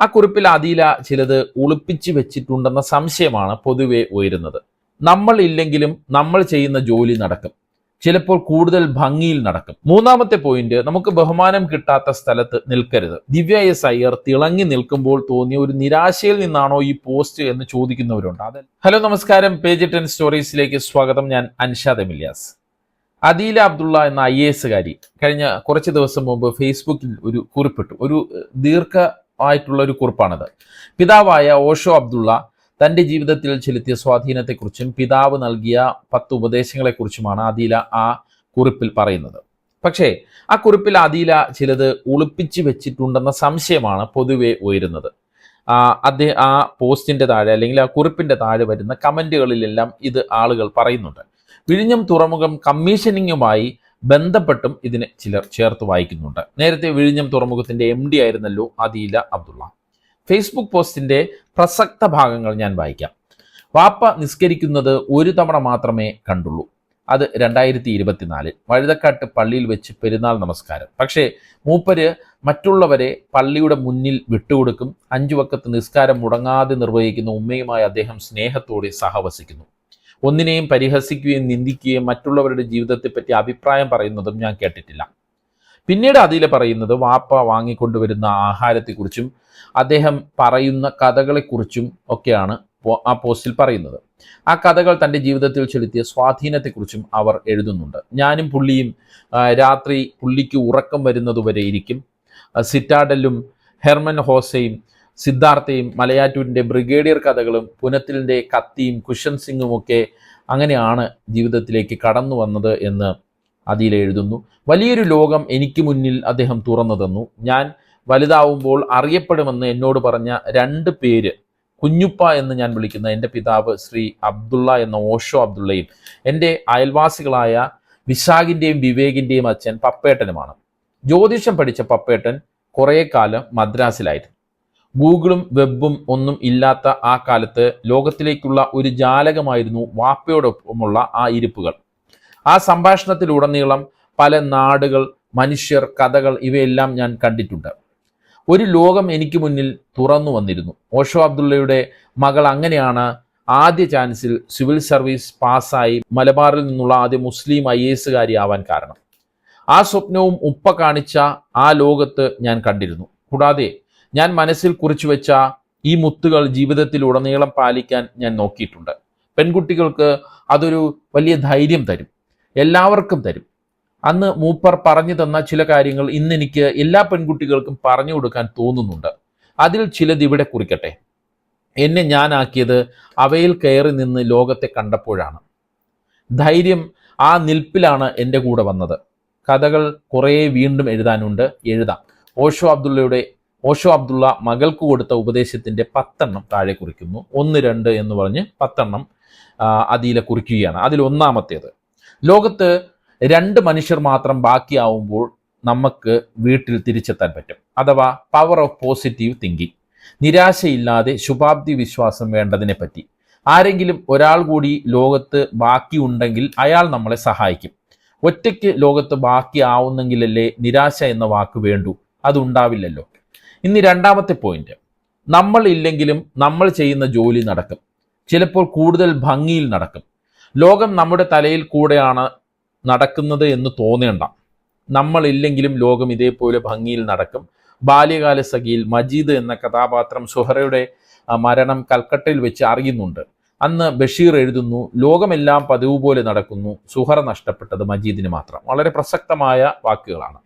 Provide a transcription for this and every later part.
ആ കുറിപ്പിൽ അദീല ചിലത് ഒളിപ്പിച്ചു വെച്ചിട്ടുണ്ടെന്ന സംശയമാണ് പൊതുവെ ഉയരുന്നത്. നമ്മൾ ഇല്ലെങ്കിലും നമ്മൾ ചെയ്യുന്ന ജോലി നടക്കും. ചിലപ്പോൾ കൂടുതൽ ഭംഗിയിൽ നടക്കും. മൂന്നാമത്തെ പോയിന്റ് നമുക്ക് ബഹുമാനം കിട്ടാത്ത സ്ഥലത്ത് നിൽക്കരുത്. ദിവ്യ എസ് അയ്യർ തിളങ്ങി നിൽക്കുമ്പോൾ തോന്നിയ ഒരു നിരാശയിൽ നിന്നാണോ ഈ പോസ്റ്റ് എന്ന് ചോദിക്കുന്നവരുണ്ട്. അതെ ഹലോ നമസ്കാരം. പേജ് ടെൻ സ്റ്റോറീസിലേക്ക് സ്വാഗതം. ഞാൻ അൻഷാദ് എമിലിയാസ്. അദീല അബ്ദുള്ള എന്ന ഐ എ കഴിഞ്ഞ കുറച്ച് ദിവസം മുമ്പ് ഫേസ്ബുക്കിൽ ഒരു കുറിപ്പിട്ടു. ഒരു ദീർഘമായിട്ടുള്ള ഒരു കുറിപ്പാണത്. പിതാവായ ഓഷോ അബ്ദുള്ള തന്റെ ജീവിതത്തിൽ ചെലുത്തിയ സ്വാധീനത്തെക്കുറിച്ചും പിതാവ് നൽകിയ പത്ത് ഉപദേശങ്ങളെക്കുറിച്ചുമാണ് അദീല ആ കുറിപ്പിൽ പറയുന്നത്. പക്ഷേ ആ കുറിപ്പിൽ അദീല ചിലത് ഒളിപ്പിച്ചു വെച്ചിട്ടുണ്ടെന്ന സംശയമാണ് പൊതുവെ ഉയരുന്നത്. ആ അദ്ദേഹം ആ പോസ്റ്റിന്റെ താഴെ അല്ലെങ്കിൽ ആ കുറിപ്പിന്റെ താഴെ വരുന്ന കമന്റുകളിലെല്ലാം ഇത് ആളുകൾ പറയുന്നുണ്ട്. വിഴിഞ്ഞം തുറമുഖം കമ്മീഷനിങ്ങുമായി ബന്ധപ്പെട്ടും ഇതിനെ ചിലർ ചേർത്ത് വായിക്കുന്നുണ്ട്. നേരത്തെ വിഴിഞ്ഞം തുറമുഖത്തിന്റെ എം ഡി ആയിരുന്നല്ലോ അദീല അബ്ദുള്ള. ഫേസ്ബുക്ക് പോസ്റ്റിന്റെ പ്രസക്ത ഭാഗങ്ങൾ ഞാൻ വായിക്കാം. വാപ്പ നിസ്കരിക്കുന്നത് ഒരു തവണ മാത്രമേ കണ്ടുള്ളൂ. അത് രണ്ടായിരത്തി ഇരുപത്തിനാലിൽ വഴുതക്കാട്ട് പള്ളിയിൽ വെച്ച് പെരുന്നാൾ നമസ്കാരം. പക്ഷേ മൂപ്പര് മറ്റുള്ളവരെ പള്ളിയുടെ മുന്നിൽ വിട്ടുകൊടുക്കും. അഞ്ചു വക്കത്ത് നിസ്കാരം മുടങ്ങാതെ നിർവഹിക്കുന്ന ഉമ്മയുമായി അദ്ദേഹം സ്നേഹത്തോടെ സഹവസിക്കുന്നു. ഒന്നിനെയും പരിഹസിക്കുകയും നിന്ദിക്കുകയും മറ്റുള്ളവരുടെ ജീവിതത്തെപ്പറ്റി അഭിപ്രായം പറയുന്നതും ഞാൻ കേട്ടിട്ടില്ല. പിന്നീട് അതിൽ പറയുന്നത് വാപ്പ വാങ്ങിക്കൊണ്ടുവരുന്ന ആഹാരത്തെക്കുറിച്ചും അദ്ദേഹം പറയുന്ന കഥകളെക്കുറിച്ചും ഒക്കെയാണ് ആ പോസ്റ്റിൽ പറയുന്നത്. ആ കഥകൾ തന്റെ ജീവിതത്തിൽ ചെലുത്തിയ സ്വാധീനത്തെക്കുറിച്ചും അവർ എഴുതുന്നുണ്ട്. ഞാനും പുള്ളിയും രാത്രി പുള്ളിക്ക് ഉറക്കം വരുന്നതുവരെ ഇരിക്കും സിറ്റാഡലും ഹെർമൻ ഹോസയും സിദ്ധാർത്ഥയും മലയാറ്റൂരിന്റെ ബ്രിഗേഡിയർ കഥകളും പുനത്തിലിന്റെ കത്തിയും കുഷൻ സിംഗും ഒക്കെ അങ്ങനെയാണ് ജീവിതത്തിലേക്ക് കടന്നു വന്നത് എന്ന് അതിൽ എഴുതുന്നു. വലിയൊരു ലോകം എനിക്ക് മുന്നിൽ അദ്ദേഹം തുറന്നു തന്നു. ഞാൻ വലുതാവുമ്പോൾ അറിയപ്പെടുമെന്ന് എന്നോട് പറഞ്ഞ രണ്ട് പേര് കുഞ്ഞുപ്പ എന്ന് ഞാൻ വിളിക്കുന്ന എന്റെ പിതാവ് ശ്രീ അബ്ദുള്ള എന്ന ഓഷോ അബ്ദുള്ളയും എന്റെ അയൽവാസികളായ വിശാഖിന്റെയും വിവേകിന്റെയും അച്ഛൻ പപ്പേട്ടനുമാണ്. ജ്യോതിഷം പഠിച്ച പപ്പേട്ടൻ കുറേ കാലം മദ്രാസിലായിരുന്നു. ഗൂഗിളും വെബും ഒന്നും ഇല്ലാത്ത ആ കാലത്ത് ലോകത്തിലേക്കുള്ള ഒരു ജാലകമായിരുന്നു വാപ്പയോടൊപ്പമുള്ള ആ ഇരിപ്പുകൾ. ആ സംഭാഷണത്തിലുടനീളം പല നാടുകൾ മനുഷ്യർ കഥകൾ ഇവയെല്ലാം ഞാൻ കണ്ടിട്ടുണ്ട്. ഒരു ലോകം എനിക്ക് മുന്നിൽ തുറന്നു വന്നിരുന്നു. ഓഷോ അബ്ദുള്ളയുടെ മകൾ അങ്ങനെയാണ് ആദ്യ ചാൻസിൽ സിവിൽ സർവീസ് പാസ്സായി മലബാറിൽ നിന്നുള്ള ആദ്യ മുസ്ലിം ഐ എസുകാരി ആവാൻ കാരണം. ആ സ്വപ്നവും ഉപ്പ കാണിച്ച ആ ലോകത്ത് ഞാൻ കണ്ടിരുന്നു. കൂടാതെ ഞാൻ മനസ്സിൽ കുറിച്ചു വെച്ച ഈ മുത്തുകൾ ജീവിതത്തിൽ ഉടനീളം പാലിക്കാൻ ഞാൻ നോക്കിയിട്ടുണ്ട്. പെൺകുട്ടികൾക്ക് അതൊരു വലിയ ധൈര്യം തരും. എല്ലാവർക്കും തരും. അന്ന് മൂപ്പർ പറഞ്ഞു തന്ന ചില കാര്യങ്ങൾ ഇന്ന് എനിക്ക് എല്ലാ പെൺകുട്ടികൾക്കും പറഞ്ഞു കൊടുക്കാൻ തോന്നുന്നുണ്ട്. അതിൽ ചിലത് ഇവിടെ കുറിക്കട്ടെ. എന്നെ ഞാനാക്കിയത് അവയിൽ കയറി നിന്ന് ലോകത്തെ കണ്ടപ്പോഴാണ്. ധൈര്യം ആ നിൽപ്പിലാണ് എന്റെ കൂടെ വന്നത്. കഥകൾ കുറേ വീണ്ടും എഴുതാനുണ്ട്. എഴുതാം. ഓഷോ അബ്ദുള്ളയുടെ ഓഷോ അബ്ദുള്ള മകൾക്ക് കൊടുത്ത ഉപദേശത്തിന്റെ പത്തെണ്ണം താഴെ കുറിക്കുന്നു. ഒന്ന് രണ്ട് എന്ന് പറഞ്ഞ് പത്തെണ്ണം അതിലെ കുറിക്കുകയാണ്. അതിൽ ഒന്നാമത്തേത് ലോകത്ത് രണ്ട് മനുഷ്യർ മാത്രം ബാക്കിയാവുമ്പോൾ നമുക്ക് വീട്ടിൽ തിരിച്ചെത്താൻ പറ്റും. അഥവാ പവർ ഓഫ് പോസിറ്റീവ് തിങ്കിങ് നിരാശയില്ലാതെ ശുഭാപ്തി വിശ്വാസം വേണ്ടതിനെ പറ്റി. ആരെങ്കിലും ഒരാൾ കൂടി ലോകത്ത് ബാക്കിയുണ്ടെങ്കിൽ അയാൾ നമ്മളെ സഹായിക്കും. ഒറ്റയ്ക്ക് ലോകത്ത് ബാക്കിയാവുന്നെങ്കിലല്ലേ നിരാശ എന്ന വാക്ക് വേണ്ടു. അതുണ്ടാവില്ലല്ലോ ഇനി രണ്ടാമത്തെ പോയിന്റ്. നമ്മൾ ഇല്ലെങ്കിലും നമ്മൾ ചെയ്യുന്ന ജോലി നടക്കും. ചിലപ്പോൾ കൂടുതൽ ഭംഗിയിൽ നടക്കും. ലോകം നമ്മുടെ തലയിൽ കൂടെയാണ് നടക്കുന്നത് എന്ന് തോന്നേണ്ട. നമ്മൾ ഇല്ലെങ്കിലും ലോകം ഇതേപോലെ ഭംഗിയിൽ നടക്കും. ബാല്യകാല സഖിയിൽ മജീദ് എന്ന കഥാപാത്രം സുഹറയുടെ മരണം കൽക്കട്ടയിൽ വെച്ച് അറിയുന്നുണ്ട്. അന്ന് ബഷീർ എഴുതുന്നു ലോകമെല്ലാം പതിവ് പോലെ നടക്കുന്നു. സുഹറ നഷ്ടപ്പെട്ടത് മജീദിന് മാത്രം. വളരെ പ്രസക്തമായ വാക്കുകളാണ്.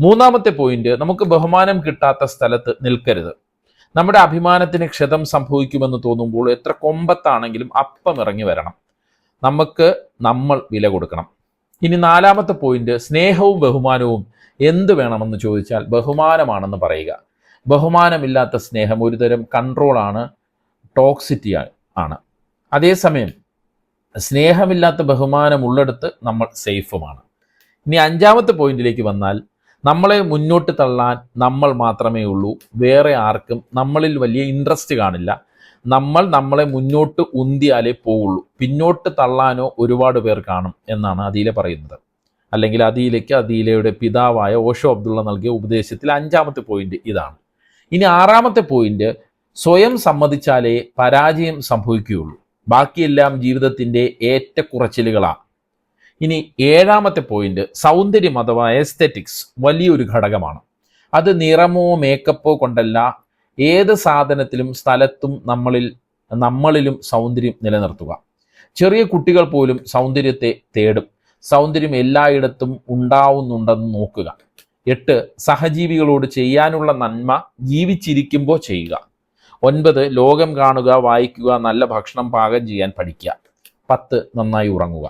മൂന്നാമത്തെ പോയിന്റ് നമുക്ക് ബഹുമാനം കിട്ടാത്ത സ്ഥലത്ത് നിൽക്കരുത്. നമ്മുടെ അഭിമാനത്തിന് ക്ഷതം സംഭവിക്കുമെന്ന് തോന്നുമ്പോൾ എത്ര കൊമ്പത്താണെങ്കിലും അപ്പം ഇറങ്ങി വരണം. നമുക്ക് നമ്മൾ വില കൊടുക്കണം. ഇനി നാലാമത്തെ പോയിന്റ് സ്നേഹവും ബഹുമാനവും എന്ത് വേണമെന്ന് ചോദിച്ചാൽ ബഹുമാനമാണെന്ന് പറയുക. ബഹുമാനമില്ലാത്ത സ്നേഹം ഒരുതരം കൺട്രോളാണ് ടോക്സിറ്റി ആണ്. അതേസമയം സ്നേഹമില്ലാത്ത ബഹുമാനം ഉള്ളെടുത്ത് നമ്മൾ സേഫുമാണ് ഇനി അഞ്ചാമത്തെ പോയിന്റിലേക്ക് വന്നാൽ നമ്മളെ മുന്നോട്ട് തള്ളാൻ നമ്മൾ മാത്രമേ ഉള്ളൂ. വേറെ ആർക്കും നമ്മളിൽ വലിയ ഇൻട്രസ്റ്റ് കാണില്ല. നമ്മൾ നമ്മളെ മുന്നോട്ട് ഉന്തിയാലേ പോവുള്ളൂ. പിന്നോട്ട് തള്ളാനോ ഒരുപാട് പേർ കാണും എന്നാണ് അതിയിലെ പറയുന്നത്. അല്ലെങ്കിൽ അതിയിലേക്ക് അതിയിലയുടെ പിതാവായ ഓഷോ അബ്ദുള്ള നൽകിയ ഉപദേശത്തിൽ അഞ്ചാമത്തെ പോയിന്റ് ഇതാണ്. ഇനി ആറാമത്തെ പോയിന്റ് സ്വയം സമ്മതിച്ചാലേ പരാജയം സംഭവിക്കുകയുള്ളൂ. ബാക്കിയെല്ലാം ജീവിതത്തിന്റെ ഏറ്റക്കുറച്ചിലുകളാണ് ഇനി ഏഴാമത്തെ പോയിന്റ് സൗന്ദര്യം അഥവാ എസ്തെറ്റിക്സ് വലിയൊരു ഘടകമാണ്. അത് നിറമോ മേക്കപ്പോ കൊണ്ടല്ല ഏത് സാധനത്തിലും സ്ഥലത്തും നമ്മളിൽ നമ്മളിലും സൗന്ദര്യം നിലനിർത്തുക. ചെറിയ കുട്ടികൾ പോലും സൗന്ദര്യത്തെ തേടും. സൗന്ദര്യം എല്ലായിടത്തും ഉണ്ടാവുന്നുണ്ടെന്ന് നോക്കുക. എട്ട് സഹജീവികളോട് ചെയ്യാനുള്ള നന്മ ജീവിച്ചിരിക്കുമ്പോൾ ചെയ്യുക. ഒൻപത് ലോകം കാണുക വായിക്കുക നല്ല ഭക്ഷണം പാകം ചെയ്യാൻ പഠിക്കുക. പത്ത് നന്നായി ഉറങ്ങുക.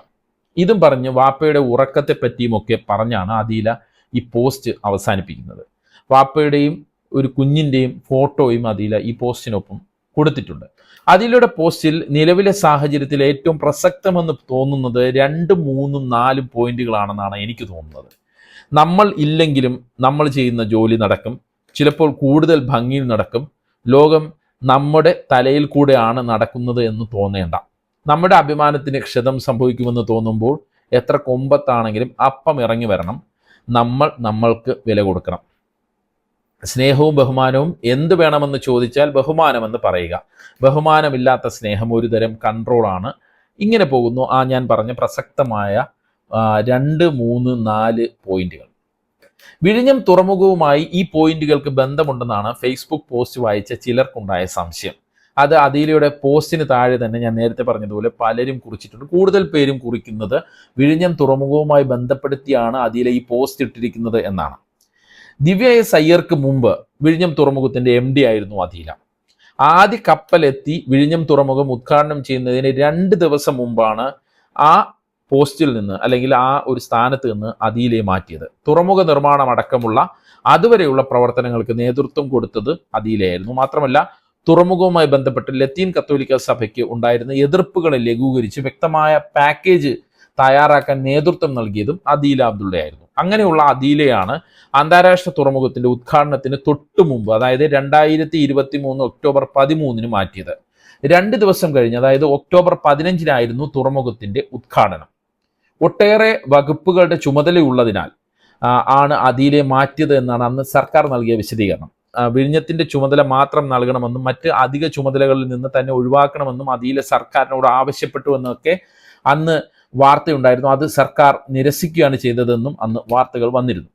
ഇതും പറഞ്ഞ് വാപ്പയുടെ ഉറക്കത്തെ പറ്റിയുമൊക്കെ പറഞ്ഞാണ് അദീല ഈ പോസ്റ്റ് അവസാനിപ്പിക്കുന്നത്. വാപ്പയുടെയും ഒരു കുഞ്ഞിന്റെയും ഫോട്ടോയും അദീല ഈ പോസ്റ്റിനൊപ്പം കൊടുത്തിട്ടുണ്ട്. അതിലൂടെ പോസ്റ്റിൽ നിലവിലെ സാഹചര്യത്തിൽ ഏറ്റവും പ്രസക്തമെന്ന് തോന്നുന്നത് രണ്ടും മൂന്നും നാലും പോയിന്റുകളാണെന്നാണ് എനിക്ക് തോന്നുന്നത്. നമ്മൾ ഇല്ലെങ്കിലും നമ്മൾ ചെയ്യുന്ന ജോലി നടക്കും. ചിലപ്പോൾ കൂടുതൽ ഭംഗിയിൽ നടക്കും. ലോകം നമ്മുടെ തലയിൽ കൂടെയാണ് നടക്കുന്നത് എന്ന് തോന്നേണ്ട. നമ്മുടെ അഭിമാനത്തിന് ക്ഷതം സംഭവിക്കുമെന്ന് തോന്നുമ്പോൾ എത്ര കൊമ്പത്താണെങ്കിലും അപ്പം ഇറങ്ങി വരണം. നമ്മൾ നമ്മൾക്ക് വില കൊടുക്കണം. സ്നേഹവും ബഹുമാനവും എന്ത് വേണമെന്ന് ചോദിച്ചാൽ ബഹുമാനമെന്ന് പറയുക. ബഹുമാനമില്ലാത്ത സ്നേഹം ഒരു തരം കൺട്രോളാണ്. ഇങ്ങനെ പോകുന്നു. ആ ഞാൻ പറഞ്ഞ പ്രസക്തമായ രണ്ട് മൂന്ന് നാല് പോയിന്റുകൾ. വിഴിഞ്ഞം തുറമുഖവുമായി ഈ പോയിന്റുകൾക്ക് ബന്ധമുണ്ടെന്നാണ് ഫേസ്ബുക്ക് പോസ്റ്റ് വായിച്ച ചിലർക്കുണ്ടായ സംശയം. അത് അദീലയുടെ പോസ്റ്റിന് താഴെ തന്നെ ഞാൻ നേരത്തെ പറഞ്ഞതുപോലെ പലരും കുറിച്ചിട്ടുണ്ട്. കൂടുതൽ പേരും കുറിക്കുന്നത് വിഴിഞ്ഞം തുറമുഖവുമായി ബന്ധപ്പെടുത്തിയാണ് അതിലെ ഈ പോസ്റ്റ് ഇട്ടിരിക്കുന്നത് എന്നാണ്. ദിവ്യ എസ് അയ്യർക്ക് മുമ്പ് വിഴിഞ്ഞം തുറമുഖത്തിന്റെ എം ഡി ആയിരുന്നു അദീല. ആദ്യ കപ്പലെത്തി വിഴിഞ്ഞം തുറമുഖം ഉദ്ഘാടനം ചെയ്യുന്നതിന് രണ്ട് ദിവസം മുമ്പാണ് ആ പോസ്റ്റിൽ നിന്ന് അല്ലെങ്കിൽ ആ ഒരു സ്ഥാനത്ത് നിന്ന് അതിയിലെ മാറ്റിയത്. തുറമുഖ നിർമ്മാണം അടക്കമുള്ള അതുവരെയുള്ള പ്രവർത്തനങ്ങൾക്ക് നേതൃത്വം കൊടുത്തത് അദീലയായിരുന്നു. മാത്രമല്ല തുറമുഖവുമായി ബന്ധപ്പെട്ട് ലത്തീൻ കത്തോലിക്ക സഭയ്ക്ക് ഉണ്ടായിരുന്ന എതിർപ്പുകളെ ലഘൂകരിച്ച് വ്യക്തമായ പാക്കേജ് തയ്യാറാക്കാൻ നേതൃത്വം നൽകിയതും അദീല അബ്ദുള്ളയായിരുന്നു അങ്ങനെയുള്ള അദീലയാണ് അന്താരാഷ്ട്ര തുറമുഖത്തിന്റെ ഉദ്ഘാടനത്തിന് തൊട്ടു മുമ്പ് അതായത് രണ്ടായിരത്തി ഇരുപത്തി മൂന്ന് ഒക്ടോബർ പതിമൂന്നിന് മാറ്റിയത്. രണ്ട് ദിവസം കഴിഞ്ഞ് അതായത് ഒക്ടോബർ പതിനഞ്ചിനായിരുന്നു തുറമുഖത്തിന്റെ ഉദ്ഘാടനം. ഒട്ടേറെ വകുപ്പുകളുടെ ചുമതലയുള്ളതിനാൽ ആണ് അദീലെ മാറ്റിയത് എന്നാണ് അന്ന് സർക്കാർ നൽകിയ വിശദീകരണം. വിഴിഞ്ഞത്തിന്റെ ചുമതല മാത്രം നൽകണമെന്നും മറ്റ് അധിക ചുമതലകളിൽ നിന്ന് തന്നെ ഒഴിവാക്കണമെന്നും അതിലെ സർക്കാരിനോട് ആവശ്യപ്പെട്ടു എന്നൊക്കെ അന്ന് വാർത്തയുണ്ടായിരുന്നു. അത് സർക്കാർ നിരസിക്കുകയാണ് ചെയ്തതെന്നും അന്ന് വാർത്തകൾ വന്നിരുന്നു.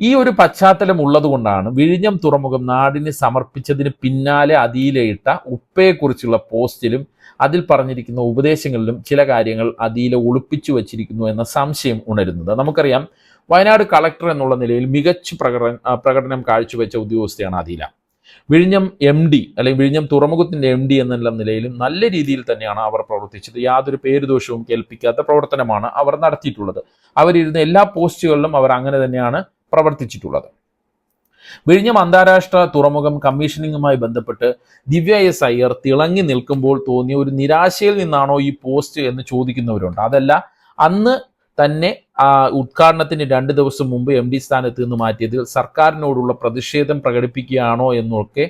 ഈ ഒരു പശ്ചാത്തലം ഉള്ളതുകൊണ്ടാണ് വിഴിഞ്ഞം തുറമുഖം നാടിന് സമർപ്പിച്ചതിന് പിന്നാലെ അദീലയിട്ട ഉപ്പയെക്കുറിച്ചുള്ള പോസ്റ്റിലും അതിൽ പറഞ്ഞിരിക്കുന്ന ഉപദേശങ്ങളിലും ചില കാര്യങ്ങൾ അദീല ഒളിപ്പിച്ചു വച്ചിരിക്കുന്നു എന്ന സംശയം ഉണരുന്നത്. നമുക്കറിയാം വയനാട് കളക്ടർ എന്നുള്ള നിലയിൽ മികച്ച പ്രകടനം പ്രകടനം കാഴ്ചവെച്ച ഉദ്യോഗസ്ഥയാണ് അദീല വിഴിഞ്ഞം എം ഡി അല്ലെങ്കിൽ വിഴിഞ്ഞം തുറമുഖത്തിന്റെ എം ഡി എന്നുള്ള നിലയിലും നല്ല രീതിയിൽ തന്നെയാണ് അവർ പ്രവർത്തിച്ചത്. യാതൊരു പേരുദോഷവും കേൾപ്പിക്കാത്ത പ്രവർത്തനമാണ് അവർ നടത്തിയിട്ടുള്ളത്. അവരിരുന്ന എല്ലാ പോസ്റ്റുകളിലും അവർ അങ്ങനെ തന്നെയാണ് പ്രവർത്തിച്ചിട്ടുള്ളത്. വിഴിഞ്ഞം അന്താരാഷ്ട്ര തുറമുഖം കമ്മീഷനിങ്ങുമായി ബന്ധപ്പെട്ട് ദിവ്യ എസ് അയ്യർ തിളങ്ങി നിൽക്കുമ്പോൾ തോന്നിയ ഒരു നിരാശയിൽ നിന്നാണോ ഈ പോസ്റ്റ് എന്ന് ചോദിക്കുന്നവരുണ്ട്. അതല്ല അന്ന് തന്നെ ഉദ്ഘാടനത്തിന് രണ്ട് ദിവസം മുമ്പ് എം ഡി സ്ഥാനത്ത് നിന്ന് മാറ്റിയതിൽ സർക്കാരിനോടുള്ള പ്രതിഷേധം പ്രകടിപ്പിക്കുകയാണോ എന്നൊക്കെ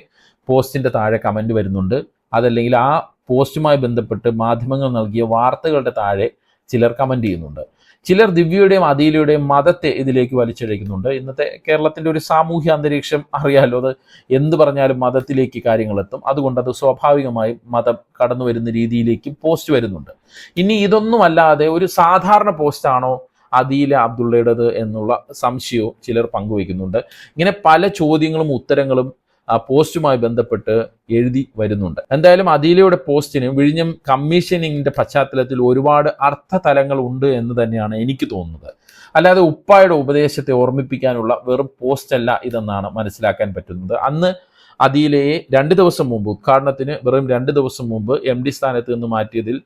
പോസ്റ്റിന്റെ താഴെ കമന്റ് വരുന്നുണ്ട്. അതല്ലെങ്കിൽ ആ പോസ്റ്റുമായി ബന്ധപ്പെട്ട് മാധ്യമങ്ങൾ നൽകിയ വാർത്തകളുടെ താഴെ ചിലർ കമന്റ് ചെയ്യുന്നുണ്ട്. ചിലർ ദിവ്യയുടെയും അതിയിലയുടെയും മതത്തെ ഇതിലേക്ക് വലിച്ചിഴക്കുന്നുണ്ട് ഇന്നത്തെ കേരളത്തിന്റെ ഒരു സാമൂഹ്യ അന്തരീക്ഷം അറിയാലോ അത് എന്ത് പറഞ്ഞാലും മതത്തിലേക്ക് കാര്യങ്ങൾ എത്തും. അതുകൊണ്ട് അത് സ്വാഭാവികമായും മതം കടന്നു വരുന്ന രീതിയിലേക്ക് പോസ്റ്റ് വരുന്നുണ്ട്. ഇനി ഇതൊന്നുമല്ലാതെ ഒരു സാധാരണ പോസ്റ്റാണോ അദീല അബ്ദുള്ളയുടേത് എന്നുള്ള സംശയവും ചിലർ പങ്കുവയ്ക്കുന്നുണ്ട്. ഇങ്ങനെ പല ചോദ്യങ്ങളും ഉത്തരങ്ങളും ആ പോസ്റ്റുമായി ബന്ധപ്പെട്ട് എഴുതി വരുന്നുണ്ട്. എന്തായാലും അദീലയുടെ പോസ്റ്റിന് വിഴിഞ്ഞം കമ്മീഷനിങ്ങിന്റെ പശ്ചാത്തലത്തിൽ ഒരുപാട് അർത്ഥതലങ്ങൾ ഉണ്ട് എന്ന് തന്നെയാണ് എനിക്ക് തോന്നുന്നത്. അല്ലാതെ ഉപ്പായുടെ ഉപദേശത്തെ ഓർമ്മിപ്പിക്കാനുള്ള വെറും പോസ്റ്റ് അല്ല ഇതെന്നാണ് മനസ്സിലാക്കാൻ പറ്റുന്നത്. അന്ന് അദീലയെ രണ്ട് ദിവസം മുമ്പ് ഉദ്ഘാടനത്തിന് വെറും രണ്ട് ദിവസം മുമ്പ് എം ഡി സ്ഥാനത്ത് നിന്ന് മാറ്റിയതിൽ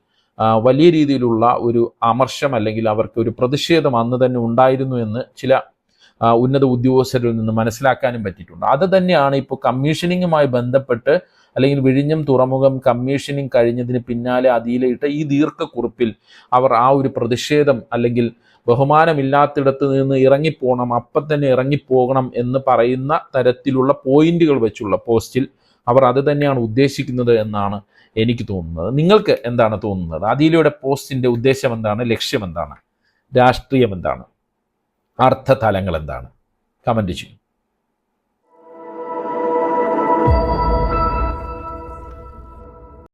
വലിയ രീതിയിലുള്ള ഒരു അമർഷം അല്ലെങ്കിൽ അവർക്ക് ഒരു പ്രതിഷേധം അന്ന് തന്നെ ഉണ്ടായിരുന്നു എന്ന് ചില ഉന്നത ഉദ്യോഗസ്ഥരിൽ നിന്ന് മനസ്സിലാക്കാനും പറ്റിയിട്ടുണ്ട്. അത് തന്നെയാണ് ഇപ്പോൾ കമ്മീഷനിങ്ങുമായി ബന്ധപ്പെട്ട് അല്ലെങ്കിൽ വിഴിഞ്ഞം തുറമുഖം കമ്മീഷനിങ് കഴിഞ്ഞതിന് പിന്നാലെ അതിയിലിട്ട ഈ ദീർഘക്കുറിപ്പിൽ അവർ ആ ഒരു പ്രതിഷേധം അല്ലെങ്കിൽ ബഹുമാനമില്ലാത്തിടത്ത് നിന്ന് ഇറങ്ങിപ്പോകണം അപ്പം തന്നെ ഇറങ്ങിപ്പോകണം എന്ന് പറയുന്ന തരത്തിലുള്ള പോയിന്റുകൾ വെച്ചുള്ള പോസ്റ്റിൽ അവർ അത് തന്നെയാണ് ഉദ്ദേശിക്കുന്നത് എന്നാണ് എനിക്ക് തോന്നുന്നത്. നിങ്ങൾക്ക് എന്താണ് തോന്നുന്നത്? അതിലൂടെ പോസ്റ്റിന്റെ ഉദ്ദേശം എന്താണ്? ലക്ഷ്യം എന്താണ്? രാഷ്ട്രീയം എന്താണ്? അർത്ഥതലങ്ങൾ എന്താണ് കമന്റ് ചെയ്യും.